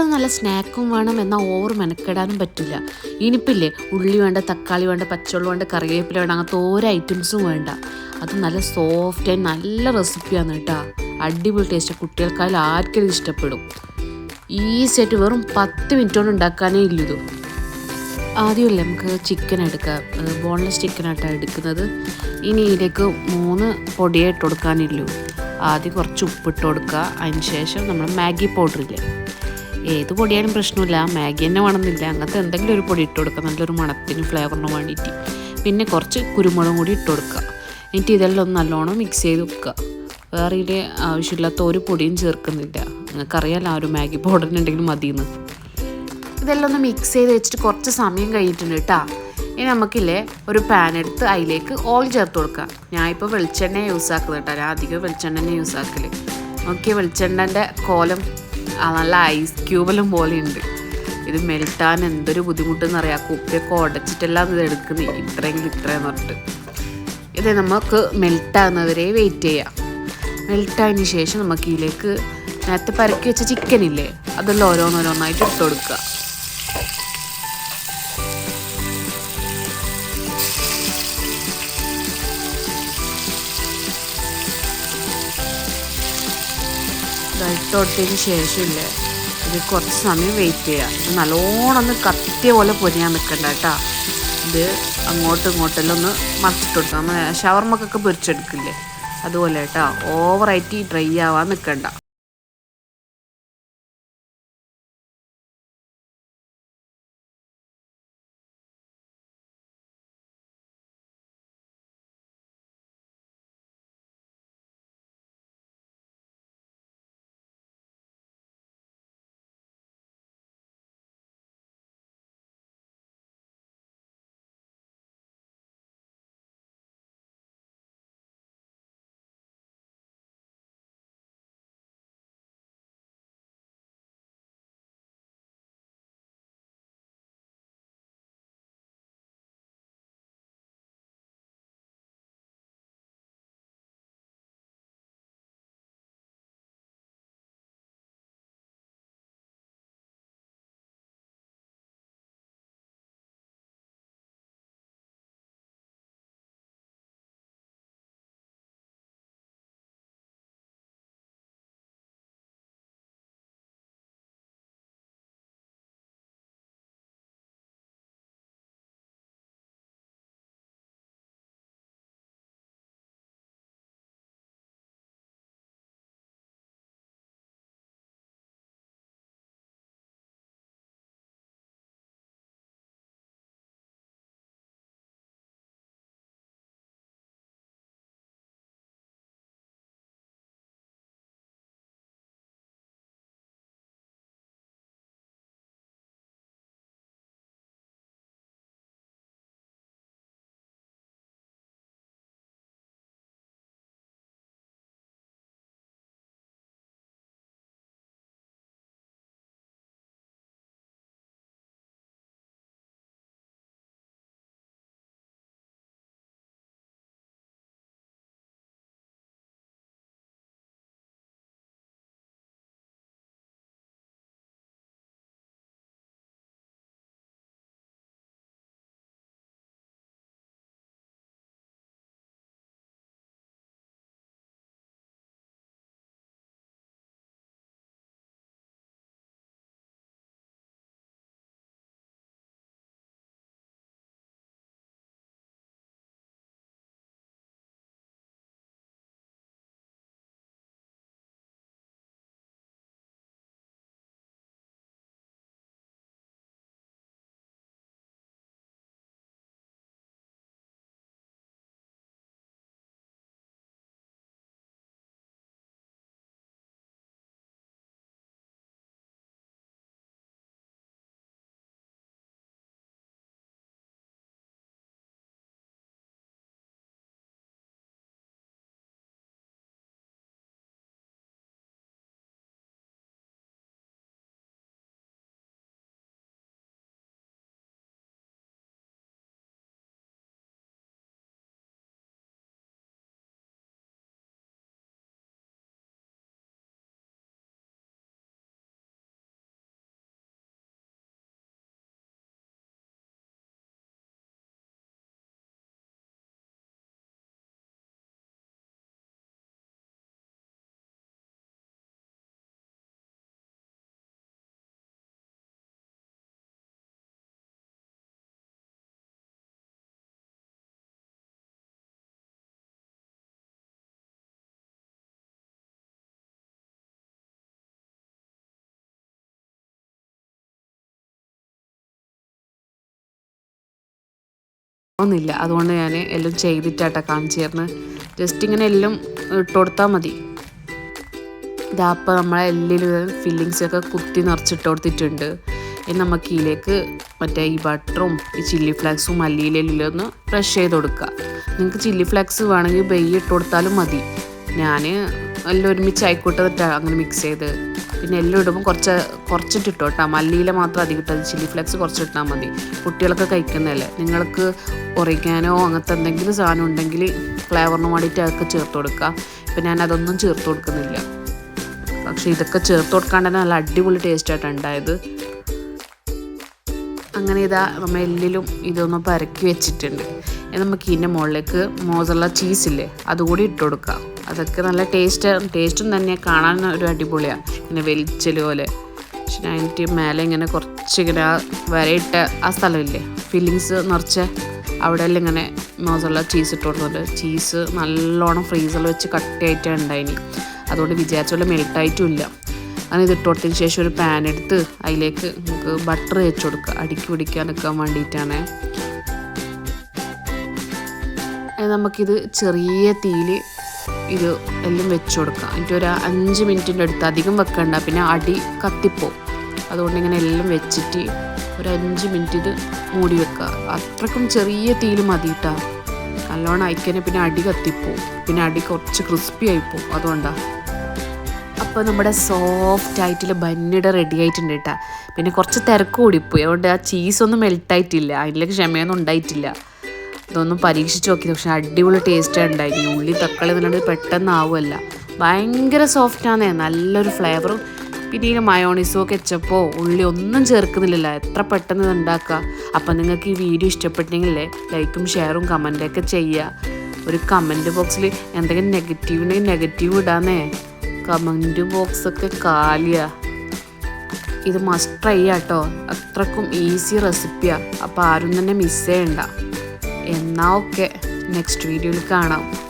പെട്ടെന്ന് നല്ല സ്നാക്കും വേണം എന്നാൽ ഓവർ മെനക്കെടാനും പറ്റില്ല. ഇനിയിപ്പില്ലേ ഉള്ളി വേണ്ട തക്കാളി വേണ്ട പച്ചവെള്ളം വേണ്ട കറിവേപ്പില വേണ്ട അങ്ങനത്തെ ഓരോ ഐറ്റംസും വേണ്ട. അത് നല്ല സോഫ്റ്റ് ആയി നല്ല റെസിപ്പിയാണ് കേട്ടോ. അടിപൊളി ടേസ്റ്റ് കുട്ടികൾക്കായാലും ആർക്കും ഇഷ്ടപ്പെടും. ഈസി ആയിട്ട് വെറും പത്ത് മിനിറ്റ് കൊണ്ട് ഉണ്ടാക്കാനേ ഇല്ല ഇത്. ആദ്യമല്ലേ നമുക്ക് ചിക്കൻ എടുക്കാം. ബോൺലെസ് ചിക്കനായിട്ടാണ് എടുക്കുന്നത്. ഇനി ഇതിലേക്ക് മൂന്ന് പൊടിയായിട്ട് ഇട്ട് ആദ്യം കുറച്ച് ഉപ്പിട്ട് കൊടുക്കുക. അതിന് ശേഷം നമ്മൾ മാഗി പൗഡർ ഇല്ലേ? ഏത് പൊടിയാലും പ്രശ്നമില്ല. മാഗി തന്നെ വേണമെന്നില്ല. അങ്ങനത്തെ എന്തെങ്കിലും ഒരു പൊടി ഇട്ട് കൊടുക്കുക നല്ലൊരു മണത്തിന് ഫ്ലേവറിന് വേണ്ടിയിട്ട്. പിന്നെ കുറച്ച് കുരുമുളകും കൂടി ഇട്ട് കൊടുക്കുക. എന്നിട്ട് ഇതെല്ലാം ഒന്ന് നല്ലോണം മിക്സ് ചെയ്ത് വെക്കുക. വേറെ ഇതിൽ ആവശ്യമില്ലാത്ത ഒരു പൊടിയും ചേർക്കുന്നില്ല. നിങ്ങൾക്കറിയാലോ ആ ഒരു മാഗി പൗഡറിനുണ്ടെങ്കിലും മതിയെന്ന്. ഇതെല്ലാം ഒന്ന് മിക്സ് ചെയ്ത് വെച്ചിട്ട് കുറച്ച് സമയം കഴിഞ്ഞിട്ടുണ്ട് കേട്ടോ. ഇനി നമുക്കില്ലേ ഒരു പാൻ എടുത്ത് അതിലേക്ക് ഓയിൽ ചേർത്ത് കൊടുക്കാം ഞാൻ ഇപ്പോൾ വെളിച്ചെണ്ണ യൂസ് ആക്കുന്നത് കേട്ടോ. അധികം വെളിച്ചെണ്ണ തന്നെ യൂസ് ആക്കൽ. നോക്കിയ വെളിച്ചെണ്ണന്റെ കോലം നല്ല ഐസ് ക്യൂബെല്ലാം പോലെയുണ്ട് ഇത് മെൽട്ടാൻ എന്തൊരു ബുദ്ധിമുട്ടെന്ന് അറിയാം കുപ്പിയൊക്കെ ഉടച്ചിട്ടെല്ലാം ഇത് എടുക്കുന്നത് ഇത്രയെങ്കിലും ഇത്രയെന്ന് പറഞ്ഞിട്ട്. ഇത് നമുക്ക് മെൽട്ടാകുന്നവരെ വെയിറ്റ് ചെയ്യാം. മെൽട്ടായതിന് ശേഷം നമുക്ക് ഇതിലേക്ക് നേരത്തെ പരക്കി വെച്ച ചിക്കനില്ലേ അതെല്ലാം ഓരോന്നോരോന്നായിട്ട് ഇട്ട് കൊടുക്കുക. ഇട്ട് കൊടുത്തതിന് ശേഷമില്ലേ? ഇത് കുറച്ച് സമയം വെയിറ്റ് ചെയ്യുക ഇത് നല്ലോണം ഒന്ന് കത്തിയ പോലെ പൊരിയാൻ നിൽക്കണ്ട കേട്ടോ. ഇത് അങ്ങോട്ടും ഇങ്ങോട്ടെല്ലാം ഒന്ന് മറച്ചിട്ടുണ്ട് നമ്മൾ ഷവർമ്മക്കൊക്കെ പൊരിച്ചെടുക്കില്ലേ? അതുപോലെ കേട്ടോ. ഓവറായിട്ട് ഡ്രൈ ആവാൻ നിൽക്കണ്ട ഒന്നുമില്ല. അതുകൊണ്ട് ഞാൻ എല്ലാം ചെയ്തിട്ടാട്ടെ കാണിച്ചു തരുന്നത്. ജസ്റ്റ് ഇങ്ങനെ എല്ലാം ഇട്ട് കൊടുത്താൽ മതി. ഇതാപ്പം നമ്മളെ എല്ലിലും ഫില്ലിങ്സൊക്കെ കുത്തി നിറച്ചിട്ട് കൊടുത്തിട്ടുണ്ട്. ഇനി നമുക്ക് ഇതിലേക്ക് മറ്റേ ഈ ബട്ടറും ഈ ചില്ലി ഫ്ലേക്സും മല്ലിയിലെല്ലാം ഒന്ന് ബ്രഷ് ചെയ്ത് കൊടുക്കുക. നിങ്ങൾക്ക് ചില്ലി ഫ്ലേക്സ് വേണമെങ്കിൽ ബെയ്യ് ഇട്ട് കൊടുത്താലും മതി. ഞാൻ എല്ലാം ഒരുമിച്ച് ആയിക്കോട്ടെ അങ്ങനെ മിക്സ് ചെയ്ത് പിന്നെ എല്ലാം ഇടുമ്പോൾ കുറച്ച് കുറച്ചിട്ട് ഇട്ടോ കേട്ടോ മല്ലിയില മാത്രം അധികം ഇട്ടത് ചില്ലി ഫ്ലേക്സ് കുറച്ചിട്ടാൽ മതി. കുട്ടികളൊക്കെ കഴിക്കുന്നതല്ലേ. നിങ്ങൾക്ക് ഉറയ്ക്കാനോ അങ്ങനത്തെ എന്തെങ്കിലും സാധനം ഉണ്ടെങ്കിൽ ഫ്ലേവറിന് വേണ്ടിയിട്ട് അതൊക്കെ ചേർത്ത് കൊടുക്കുക. ഇപ്പം ഞാൻ അതൊന്നും ചേർത്ത് കൊടുക്കുന്നില്ല. പക്ഷേ ഇതൊക്കെ ചേർത്ത് കൊടുക്കാണ്ട് തന്നെ നല്ല അടിപൊളി ടേസ്റ്റായിട്ടാണ് ഉണ്ടായത്. അങ്ങനെ ഇതാ നമ്മൾ എല്ലിലും ഇതൊന്ന് പരക്കി വെച്ചിട്ടുണ്ട്. നമുക്ക് ഇതിന്റെ മുകളിലേക്ക് മോസറല്ല ചീസില്ലേ അതുകൂടി ഇട്ട് കൊടുക്കാം. അതൊക്കെ നല്ല ടേസ്റ്റ് ടേസ്റ്റും തന്നെ കാണാൻ ഒരു അടിപൊളിയാണ്. ഇങ്ങനെ വെലിച്ചൽ പോലെ. പക്ഷെ അതിന്റെ മേലെ ഇങ്ങനെ കുറച്ച് ഇങ്ങനെ ആ വരയിട്ട ആ സ്ഥലമില്ലേ? ഫില്ലിങ്സ് നിറച്ച് അവിടെ എല്ലാം ഇങ്ങനെ മോസുള്ള ചീസ് ഇട്ട് കൊടുക്കുന്നുണ്ട് ചീസ് നല്ലോണം ഫ്രീസറിൽ വെച്ച് കട്ടിയായിട്ടാണ് ഉണ്ടായിനി. അതുകൊണ്ട് വിചാരിച്ച മെൽട്ടായിട്ടും ഇല്ല അങ്ങനെ ഇത് ഇട്ട് കൊടുത്തതിന് ശേഷം ഒരു പാൻ എടുത്ത് അതിലേക്ക് നമുക്ക് ബട്ടർ വെച്ച് കൊടുക്കുക. അടുക്കി പിടിക്കാൻ നിൽക്കാൻ വേണ്ടിയിട്ടാണ്. നമുക്കിത് ചെറിയ തീയിൽ ഇത് എല്ലാം വെച്ച് കൊടുക്കുക. എന്നിട്ട് ഒരു അഞ്ച് മിനിറ്റിന്റെ അടുത്ത് അധികം വെക്കണ്ട. പിന്നെ അടി കത്തിപ്പോവും. അതുകൊണ്ട് ഇങ്ങനെ എല്ലാം വെച്ചിട്ട് ഒരു അഞ്ച് മിനിറ്റ് ഇത് മൂടി വെക്കുക. അത്രക്കും ചെറിയ തീയിൽ മതി കേട്ടോ നല്ലോണം അയക്കനെ പിന്നെ അടി കത്തിപ്പോവും. പിന്നെ അടി കുറച്ച് ക്രിസ്പി ആയിപ്പോവും. അതുകൊണ്ടാണ് അപ്പോൾ നമ്മുടെ സോഫ്റ്റ് ആയിട്ടുള്ള ബന്നിട റെഡി ആയിട്ടുണ്ട് കേട്ടോ. പിന്നെ കുറച്ച് തിരക്ക് കൂടിപ്പോയി. അതുകൊണ്ട് ആ ചീസൊന്നും മെൽട്ടായിട്ടില്ല അതിലേക്ക് ക്ഷമയൊന്നും ഉണ്ടായിട്ടില്ല. ഇതൊന്നും പരീക്ഷിച്ച് നോക്കി പക്ഷെ അടിപൊളി ടേസ്റ്റാണ് ഉണ്ടായിരുന്നു. ഉള്ളി തക്കാളി എന്നുള്ളത് പെട്ടെന്ന് ആവുമല്ല ഭയങ്കര സോഫ്റ്റാണ് നല്ലൊരു ഫ്ലേവറും പിന്നെ ഇതിന് മയോണീസോ കെച്ചപ്പോ ഉള്ളി ഒന്നും ചേർക്കുന്നില്ലല്ലോ. എത്ര പെട്ടെന്ന് ഇത് ഉണ്ടാക്കുക. അപ്പം നിങ്ങൾക്ക് ഈ വീഡിയോ ഇഷ്ടപ്പെട്ടെങ്കിലേ ലൈക്കും ഷെയറും കമന്റൊക്കെ ചെയ്യുക. ഒരു കമന്റ് ബോക്സിൽ എന്തെങ്കിലും നെഗറ്റീവ് ഉണ്ടെങ്കിൽ നെഗറ്റീവ് ഇടാന്നേ. കമന്റ് ബോക്സൊക്കെ കാലിയാ. ഇത് മസ്റ്റ് ട്രൈ ആട്ടോ അത്രക്കും ഈസി റെസിപ്പിയാണ് അപ്പോൾ ആരും തന്നെ മിസ് ചെയ്യണ്ട. എന്നാൽ ഓക്കെ. നെക്സ്റ്റ് വീഡിയോയിൽ കാണാം.